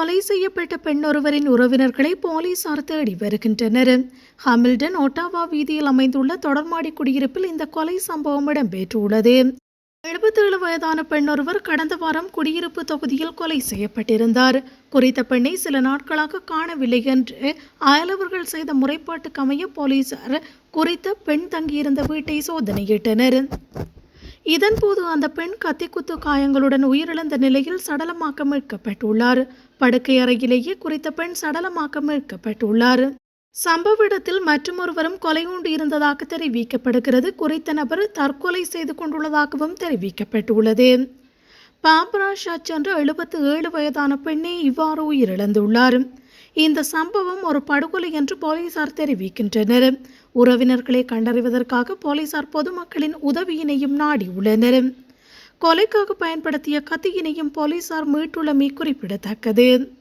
கொலை செய்யப்பட்ட பெண்ணொருவரின் உறவினர்களை போலீசார் தேடி வருகின்றனர். ஹாமில்டன் ஒட்டாவா வீதியில் அமைந்துள்ள தொடர்மாடி குடியிருப்பில் இந்த கொலை சம்பவம் இடம்பெற்றுள்ளது. எழுபத்தேழு வயதான பெண்ணொருவர் கடந்த வாரம் குடியிருப்பு தொகுதியில் கொலை செய்யப்பட்டிருந்தார். குறித்த பெண்ணை சில நாட்களாக காணவில்லை என்று அயலவர்கள் செய்த முறைப்பாட்டுக்கமைய போலீசார் குறித்த பெண் தங்கியிருந்த வீட்டை சோதனையிட்டனர். இதன்போது அந்த பெண் கத்திக்குத்து காயங்களுடன் உயிரிழந்த நிலையில் சடலமாக்க மீட்கப்பட்டுள்ளார். படுக்கை அறையிலேயே குறித்த பெண் சடலமாக்க மீட்கப்பட்டுள்ளார். சம்பவ இடத்தில் மற்றொருவரும் கொலை உண்டு இருந்ததாக தெரிவிக்கப்படுகிறது. குறித்த நபர் தற்கொலை செய்து கொண்டுள்ளதாகவும் தெரிவிக்கப்பட்டுள்ளது. பாப்ரா ஷாச் என்ற எழுபத்து ஏழு வயதான பெண்ணே இவ்வாறு உயிரிழந்துள்ளார். இந்த சம்பவம் ஒரு படுகொலை என்று போலீசார் தெரிவிக்கின்றனர். உறவினர்களை கண்டறிவதற்காக போலீசார் பொதுமக்களின் உதவியினையும் நாடியுள்ளனர் கொலைக்காக பயன்படுத்திய கத்தியினையும் போலீசார் மீட்டுள்ளமை குறிப்பிடத்தக்கது.